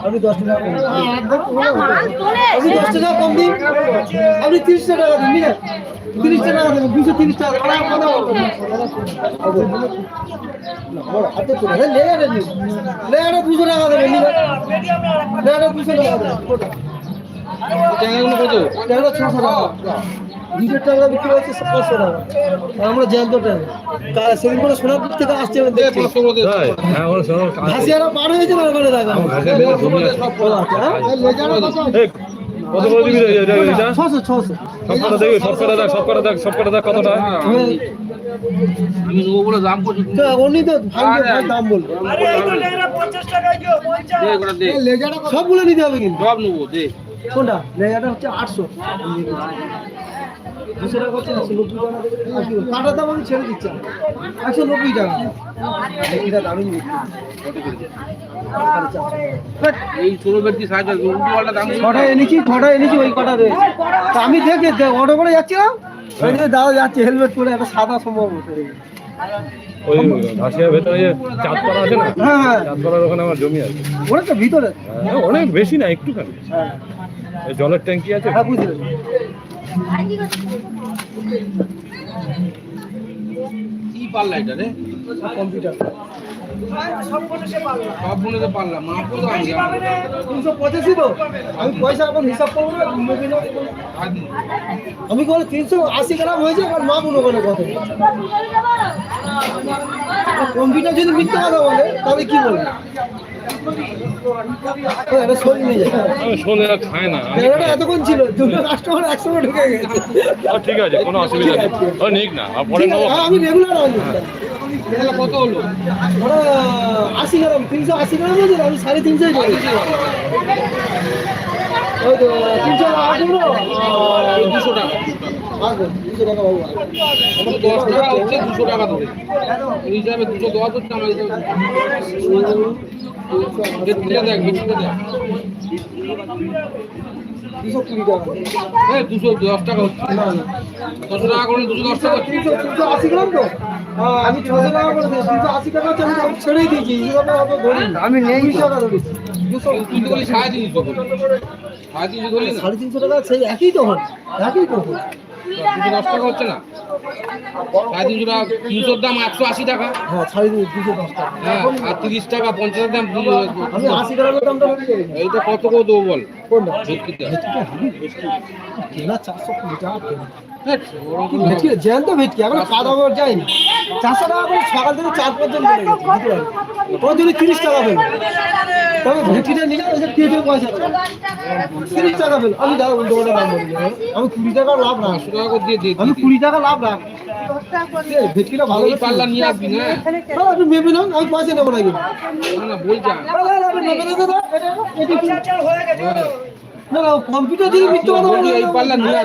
আপনি দশ টাকা। আপনি দশ টাকা কম দিন আপনি তিরিশ টাকা দিন নিয়ে তিরিশ টাকা দেবেন দুশো তিরিশ টাকা লেয়ারে দুশো টাকা দেবেন লেয়ারে দুশো টাকা দেবেন কত ছশো টাকা দুটো বিক্রি হচ্ছে পাঁচশো টাকা। আর আমরা জ্যান্ত সেদিন করে থেকে আসছে হ্যাঁ পার হয়েছে না ওখানে দেখা ঘাসের বেলে জমি আছে। ও আচ্ছা, হ্যাঁ? এই, কত করে দিবি রে? এটা এটা ছশো ছশো সব দেখবি সব দেখ সব দেখ সব দেখ কতটা? আমি- আমি দাম করছি। উনি তো ভাই দাম বলবে। সবগুলো নিতে হবে কিন্তু। সব নেব দে। কোনটা? লেজাটা হচ্ছে আটশো। দুশো টাকা হচ্ছে একশো নব্বই টাকা দেবে। আর কি বলব? কাটার দাম আমি ছেড়ে দিচ্ছি। একশো নব্বই টাকা। এটা দামি এই ছোট ব্যক্তি সাহায্য উল্টো পাল্টা দাম ছটা এনেছি ছটা এনেছি ওই কটা রয়েছে। আমি দেখে অটো করে যাচ্ছিলাম। ওই দাদা যাচ্ছে হেলমেট পরে একটা সাদা সম্ভব ওই ঘাসিয়ার ভেতরে যে চাঁদপাড়া আছে না? হ্যাঁ হ্যাঁ। চাঁদপাড়ার ওখানে আমার জমি আছে। ওটা তো ভিতরে। হ্যাঁ, অনেক বেশি না একটুখানি। এই জলের ট্যাঙ্কি আছে? হ্যাঁ বুঝলেন কি পাল্লা এটা কম্পিউটার। সব মনে তো পারলাম মা তো আমি তিনশো পঁচাশি তো। আমি পয়সা এখন হিসাব করব না আমি বলে তিনশো আশি গ্রাম হয়েছে এবার মা বোন ওখানে কত কম্পিউটার যদি মিথ্যে কথা বলে তাহলে কি বলবে। এতক্ষণ ছিল দুটো কাস্টমার একসঙ্গে ঢুকে গেছে। ঠিক আছে কোনো অসুবিধা নেই। নিক না হ্যাঁ, আমি রেগুলার আনি কত হলো? আশি গ্রাম তিনশো আশি গ্রাম হয়েছে আমি সাড়ে তিনশোই করেছি ওই তো তিনশো আঠারো দুশো টাকা। দুশো টাকা বাবু দশ টাকা হচ্ছে দুশো টাকা ধরে। এই হিসাবে দুশো দশ হচ্ছে আমার হিসাবে দেখ বেডশিটটা দেখ দুশো কুড়ি টাকা। হ্যাঁ দুশো দশ টাকা হচ্ছে। না টাকা করে দুশো দশ টাকা তিনশো তিনশো আশি গ্রাম তো? আমি ছশো টাকা করে আশি টাকা আমি ছেড়েই দিয়েছি ধরি আমি নেই টাকা ধরেছি। দুশো সাড়ে তিনশো সাড়ে তিনশো ধরলি সাড়ে তিনশো টাকা সেই একই তো হয় একই তো হয়। দুশো দশ টাকা হচ্ছে না? সাড়ে তিনশো টাকা তিনশোর দাম একশো আশি টাকা। হ্যাঁ সাড়ে দুশো দশ টাকা। হ্যাঁ আর তিরিশ টাকা পঞ্চাশের দাম দুশো- আমি আশি গ্রামের দামটা এইটা কত করে দেবো বল? কোনটা? কেনা চারশো কুড়ি টাকা ভেটকি জ্যান্ত ভেটকি এখন খাওয়া দাওয়া যায়নি চারশো টাকা করে সকাল থেকে চার যদি তিরিশ টাকা পেল তবে ভেটকিটা নিলে ওই কেটে পয়সা তিরিশ টাকা পেল আমি দাদা বলি আমি কুড়ি টাকা লাভ রাখ আমি কুড়ি টাকা লাভ রাখ ভেটকিটা ভালো এই পাল্লা নিয়ে আসবি না? না, মেপে নাও আমি পয়সা নেব না বলছি না, না, না, না না কম্পিউটার দিয়ে মিথ্যে কথা বলছি বলে এই পাল্লা নিয়ে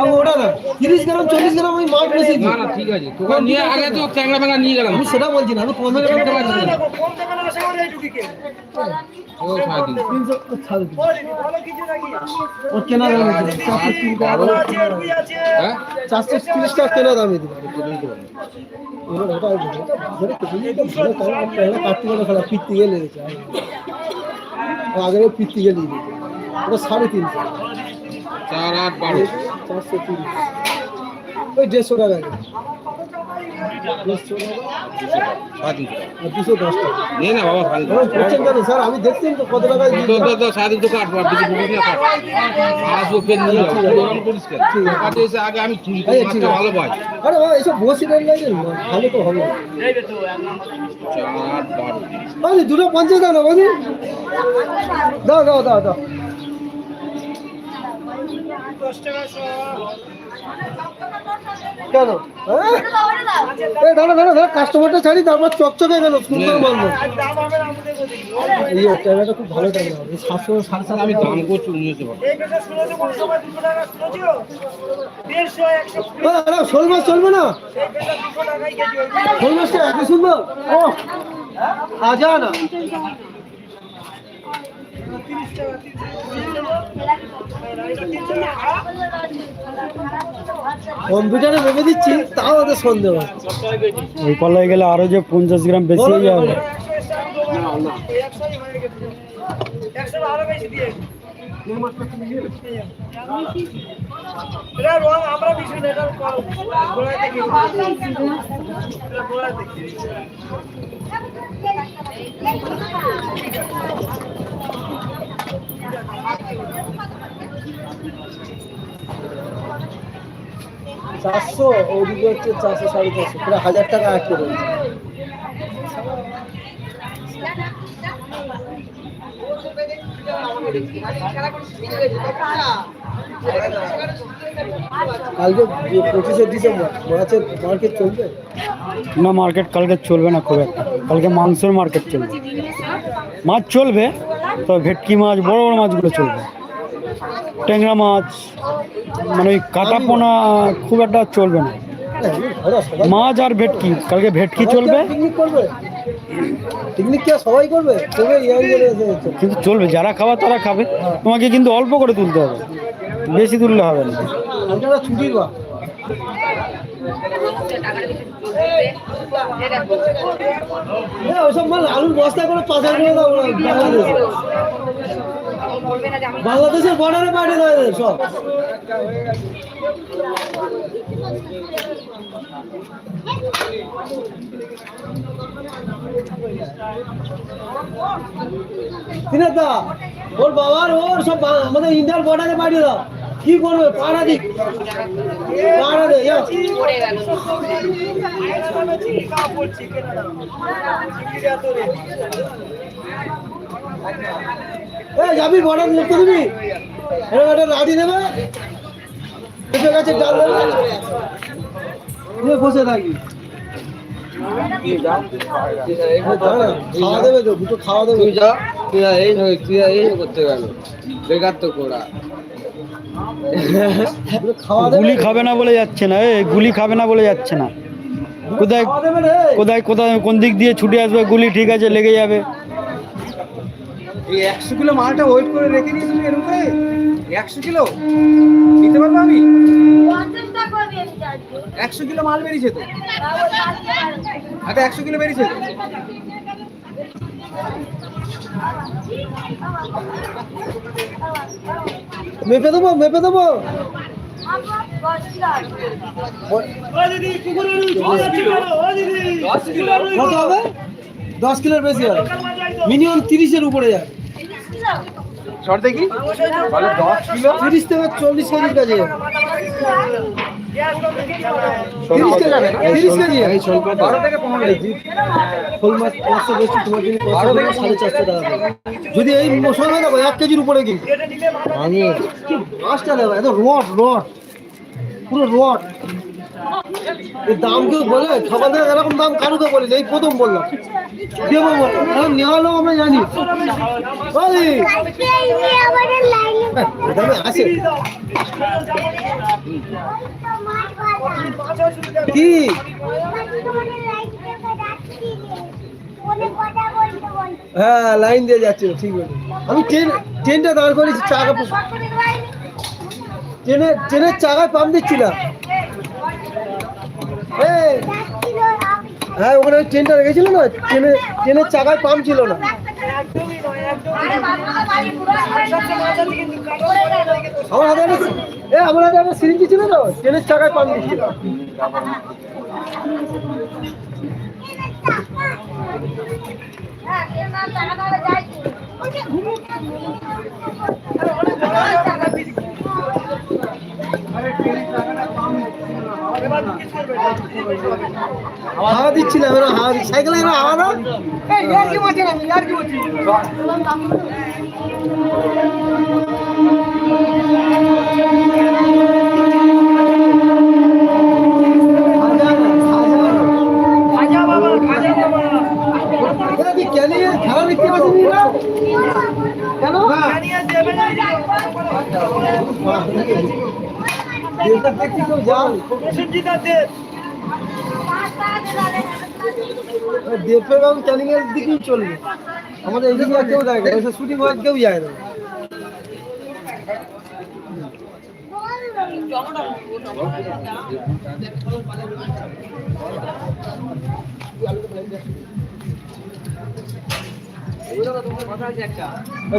আমি ওটা না তিরিশ গ্রাম চল্লিশ গ্রাম মাছ বেশি না না ঠিক আছে তোকে নিয়ে আগে তো চ্যাংড়া নিয়ে গেলাম। আমি সেটা বলছি না আমি পনেরো গ্রাম না। তিনশো তিনশো ছাড় দিই। ওর কেনা চারশো তিরিশ টাকা। হ্যাঁ? কেনা দামে পয়লা কাটতে গেলে খারাপ পিত্তি গেলে রেখেছে পিত্তি গেলে দিয়েছে। ওটা সাড়ে তিনশো চার আট বারো। চারশো তিরিশ। ওই দেড়শো টাকা আমি দেখছেন তো কত টাকা আগে আমি। ভালো পাই আরে এসব বসে ভালো তো হবে। দুটো পঞ্চাশ দাও না বলি দাও দাও দাও দাও। কেন? হ্যাঁ? এই দাঁড়া দাঁড়া দাঁড়া কাস্টমারটা ছাড়ি তারপর চকচকে গেল সুন্দর মানবো এই ক্যামেরাটা খুব ভালো এই সাতশো সাড়ে সাত আমি দাম করছি উনিশশো শোল মাছ চলবে না। শোল মাছটা এত সুন্দর। ও আজা না কম্পিউটারে ভেবে দিচ্ছি তাও ওদের সন্দেহ। ওই কলায় গেলে আরও যে পঞ্চাশ গ্রাম বেশি হয়ে যাবে। চারশো ওইদিকে হচ্ছে চারশো, সাড়ে চারশো। প্রায় হাজার টাকা আটকে রয়েছে কালকে পঁচিশে ডিসেম্বর মাছের চলবে? না মার্কেট কালকে চলবে না খুব একটা। কালকে মাংসের মার্কেট চলবে। মাছ চলবে? তো ভেটকি মাছ বড় বড় মাছগুলো চলবে। ট্যাংরা মাছ মানে ওই কাটা পোনা খুব একটা চলবে না। মাছ আর ভেটকি কালকে ভেটকি চলবে। সবাই করবে? কিন্তু চলবে যারা খাওয়া তারা খাবে। তোমাকে কিন্তু অল্প করে তুলতে হবে। বেশি তুললে হবে না। হ্যাঁ ওসব মাল আলুর বস্তা করে পাচার করে দাও বাংলাদেশে। বাংলাদেশের বর্ডারে পাঠিয়ে এদের সব। দিনের দা, ওর বাবার, ওর সব আমাদের ইন্ডিয়ার বর্ডারে পাঠিয়ে দাও। কি করবে পাড়া দিক। পাড়া দে যাবি? বর্ডার লিখতে দিবি এরকম ডাল দেবে। বসে থাকি। খাওয়া দেবে তো, দুটো খাওয়া দেবে। তুই যা, তুই এই তুই এই করতে গেল। বেকার তো করা গুলি খাবে না বলে যাচ্ছে না এ গুলি খাবে না বলে যাচ্ছে না। কোথায় কোথায় কোথায় কোন দিক দিয়ে ছুটে আসবে গুলি ঠিক আছে লেগে যাবে। এই একশো কিলো মালটা ওয়েট করে রেখে দিয়েছিল এর উপরে একশো কিলো? নিতে পারব আমি? একশো কিলো মাল বেরিয়েছে তো। আচ্ছা একশো কিলো বেরিয়েছে তো। মেপে দেবো মেপে দেবো? কত হবে? দশ কিলোর বেশি হবে। মিনিমাম তিরিশের উপরে যায়। শর্ট দেখি দশ কিলো তিরিশ থেকে চল্লিশ কেজির কাছে যদি এই মশলা দেবো এক কেজির উপরে কিন্তু আমি মাছটা দেবো এত রড রড পুরো রড দাম কেউ বলে? খাবার দাবার এরকম দাম বলি এই প্রথম বললাম। বলে এখন আমরা জানি। কি? হ্যাঁ লাইন দিয়ে যাচ্ছে ঠিক আছে আমি ট্রেন ট্রেনটা দাঁড় করেছি চাকা ট্রেনের ট্রেনের চাকায় পাম্প দিচ্ছিলাম এই, হ্যাঁ ওখানে ট্রেনটা রেখেছিল না? ট্রেনের ট্রেনের চাকায় পাম্প ছিল না। আমার হাতে আমার হাতে একটা সিরিঞ্জি ছিল না ট্রেনের চাকায় পাম্প দিচ্ছিল। হাওয়া দিচ্ছিলাম এরা হাওয়া দিচ্ছি সাইকেলে এরা হাওয়া না খেলা দেখতে পাচ্ছি না। কেন যান দেবপুর এবং ক্যানিং এর দিকেই চলবে। আমাদের এইদিকে আর কেউ যায় না শুটিং হয় কেউ যায় না।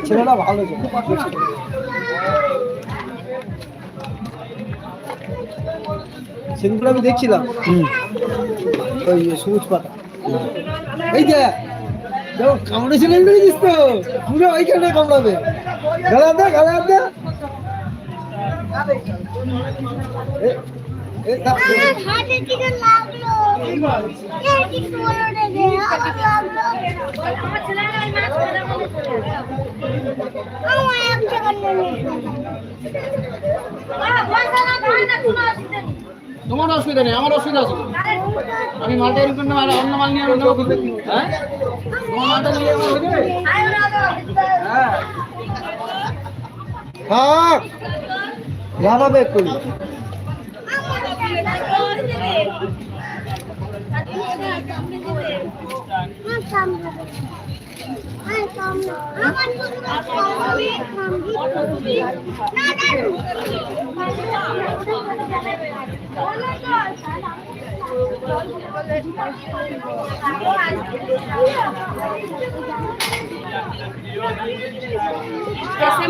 ছেলেটা ভালো ছিল সেদিনগুলো আমি দেখছিলাম ওই সবুজ পাতা এই যে দেখো কামড়েছে নেই দেখিস তো পুরো ওইখানে কামড়াবে গালা দে দে তোমার অসুবিধা নেই আমার অসুবিধা আছে। আমি মালটা এরকম করে মাল অন্য মাল নিয়ে আমি নেব কিন্তু। হ্যাঁ? তোমার মালটা নিয়ে হয়ে যাবে? আয় না হ্যাঁ পেশা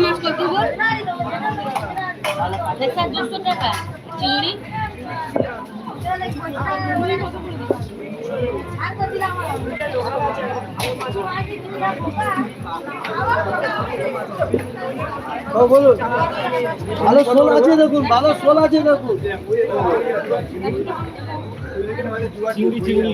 মাছ কত পেশা দুশো টাকা চিংড়ি বলুন। ভালো শোল আছে দেখুন ভালো শোল আছে দেখুন। চিংড়ি চিংড়ি।